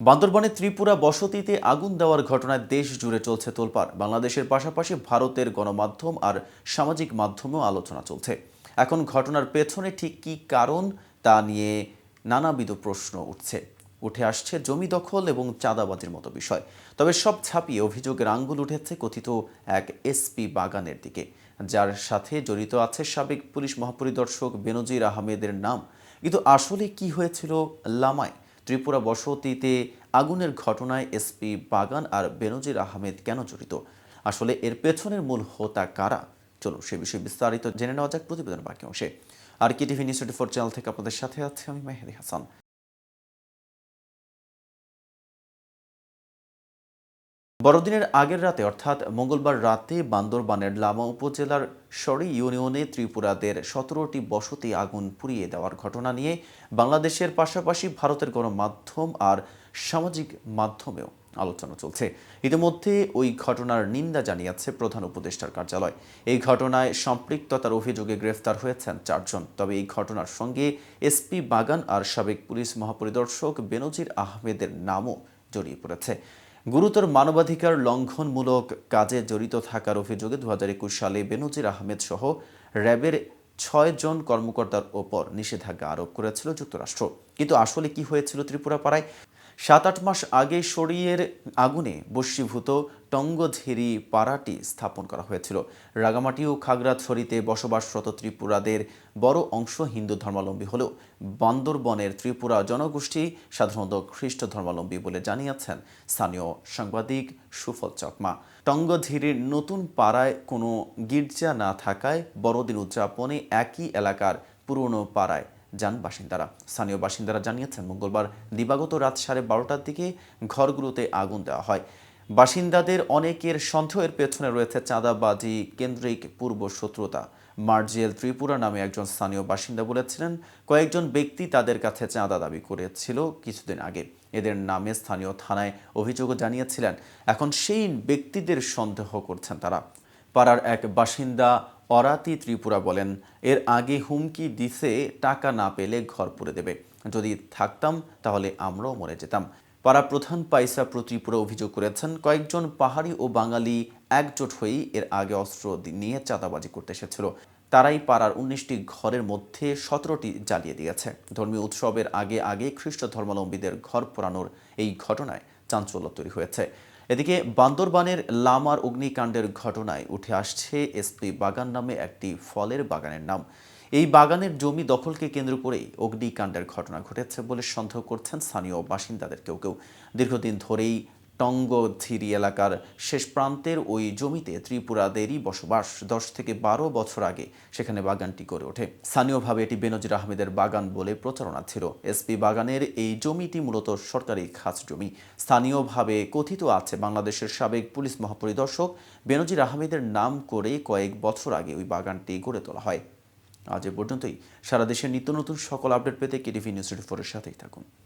বান্দরবানে ত্রিপুরা বসতিতে আগুন দেওয়ার ঘটনায় দেশ জুড়ে চলছে তোলপাড়। বাংলাদেশের পাশাপাশি ভারতের গণমাধ্যম আর সামাজিক মাধ্যমেও আলোচনা চলছে। এখন ঘটনার পেছনে ঠিক কী কারণ তা নিয়ে নানাবিধ প্রশ্ন উঠছে। উঠে আসছে জমি দখল এবং চাঁদাবাজির মতো বিষয়। তবে সব ছাপিয়ে অভিযোগের আঙ্গুল উঠেছে কথিত এক এসপি বাগানের দিকে। যার সাথে জড়িত আছে সাবেক পুলিশ মহাপরিদর্শক বেনজির আহমেদের নাম। কিন্তু আসলে কি হয়েছিল লামায়? ত্রিপুরা বসতিতে আগুনের ঘটনায় এসপি বাগান আর বেনজির আহমেদ কেন জড়িত? আসলে এর পেছনের মূল হোতা কারা? চলুন সে বিষয়ে বিস্তারিত জেনে নেওয়া যাক প্রতিবেদন বাকি অংশে। আর কি TV news twenty four channel থেকে আপনাদের সাথে আছে আমি মেহেদি হাসান। বড়দিনের আগের রাতে, অর্থাৎ মঙ্গলবার রাতে, বান্দরবানের লামা উপজেলার সরি ইউনিয়নে ত্রিপুরাদের সতেরোটি বসতি আগুন পুড়িয়ে দেওয়ার ঘটনা নিয়ে বাংলাদেশের পাশাপাশি ভারতের গণমাধ্যম আর সামাজিক মাধ্যমেও আলোচনা চলছে। ইতিমধ্যে ওই ঘটনার নিন্দা জানিয়েছে প্রধান উপদেষ্টার কার্যালয়। এই ঘটনায় সম্পৃক্ততার অভিযোগে গ্রেফতার হয়েছেন চারজন। তবে এই ঘটনার সঙ্গে এসপি বাগান আর সাবেক পুলিশ মহাপরিদর্শক বেনজির আহমেদের নামও জড়িয়ে পড়েছে। গুরুতর মানবাধিকার লঙ্ঘনমূলক কাজে জড়িত থাকার অভিযোগে দু হাজার একুশ সালে বেনজির আহমেদ সহ র্যাবের ছয় জন কর্মকর্তার ওপর নিষেধাজ্ঞা আরোপ করেছিল যুক্তরাষ্ট্র। কিন্তু আসলে কি হয়েছিল ত্রিপুরা পাড়ায় সাত আট মাস আগে শরীরের আগুনে বশীভূত টঙ্গঝেরি পাড়াটি স্থাপন করা হয়েছিল। রাগামাটি ও খাগড়াছড়িতে বসবাসরত ত্রিপুরাদের বড় অংশ হিন্দু ধর্মাবলম্বী হলেও বান্দরবনের ত্রিপুরা জনগোষ্ঠী সাধারণত খ্রিস্ট ধর্মাবলম্বী বলে জানিয়েছেন স্থানীয় সাংবাদিক সুফল চাকমা। টঙ্গঝিরির নতুন পাড়ায় কোনো গির্জা না থাকায় বড়দিন উদযাপনে একই এলাকার পুরনো পাড়ায় যান বাসিন্দারা। স্থানীয় বাসিন্দারা জানিয়েছেন, মঙ্গলবার দিবাগত রাত সাড়ে বারোটার দিকে ঘরগুলোতে আগুন দেওয়া হয়। বাসিন্দাদের অনেকের সন্দেহের পেছনে রয়েছে চাঁদাবাজি, কেন্দ্রিক পূর্ব শত্রুতা। মার্জিয়েল ত্রিপুরা নামে একজন স্থানীয় বাসিন্দা বলেছিলেন, কয়েকজন ব্যক্তি তাদের কাছে চাঁদা দাবি করেছিল কিছুদিন আগে। এদের নামে স্থানীয় থানায় অভিযোগও জানিয়েছিলেন। এখন সেই ব্যক্তিদের সন্দেহ করছেন তারা। পাড়ার এক বাসিন্দা অরাতি ত্রিপুরা বলেন, এর আগে হুমকি দিছে, টাকা না পেলে ঘর পুড়ে দেবে। যদি থাকতাম, তাহলে আমরাও মরে যেতাম। পাড়া প্রধান পাইসা প্রো ত্রিপুরা অভিযোগ করেছেন, কয়েকজন পাহাড়ি ও বাঙালি একজোট হয়েই এর আগে অস্ত্র নিয়ে চাঁদাবাজি করতে এসেছিল। তারাই পাড়ার উনিশটি ঘরের মধ্যে সতেরোটি জ্বালিয়ে দিয়েছে। ধর্মীয় উৎসবের আগে আগে খ্রিস্ট ধর্মাবলম্বীদের ঘর পোড়ানোর এই ঘটনায় চাঞ্চল্য তৈরি হয়েছে। এদিকে বান্দরবানের লামার অগ্নিকাণ্ডের ঘটনায় উঠে আসছে এসপি বাগান নামে একটি ফলের বাগানের নাম। এই বাগানের জমি দখলকে কেন্দ্র করেই অগ্নিকাণ্ডের ঘটনা ঘটেছে বলে সন্দেহ করছেন স্থানীয় বাসিন্দাদের কেউ কেউ। দীর্ঘদিন ধরেই টঙ্গঝিরি এলাকার শেষ প্রান্তের ওই জমিতে ত্রিপুরাদেরই বসবাস। দশ থেকে বারো বছর আগে সেখানে বাগানটি গড়ে ওঠে। স্থানীয়ভাবে এটি বেনজির আহমেদের বাগান বলে প্রচারণা ছিল। এসপি বাগানের এই জমিটি মূলত সরকারি খাস জমি। স্থানীয়ভাবে কথিত আছে, বাংলাদেশের সাবেক পুলিশ মহাপরিদর্শক বেনজির আহমেদের নাম করে কয়েক বছর আগে ওই বাগানটি গড়ে তোলা হয়। আজ এ পর্যন্তই। সারা দেশের নিত্য নতুন সকল আপডেট পেতে কেটিভি নিউজ টোয়েন্টি ফোরের সাথেই থাকুন।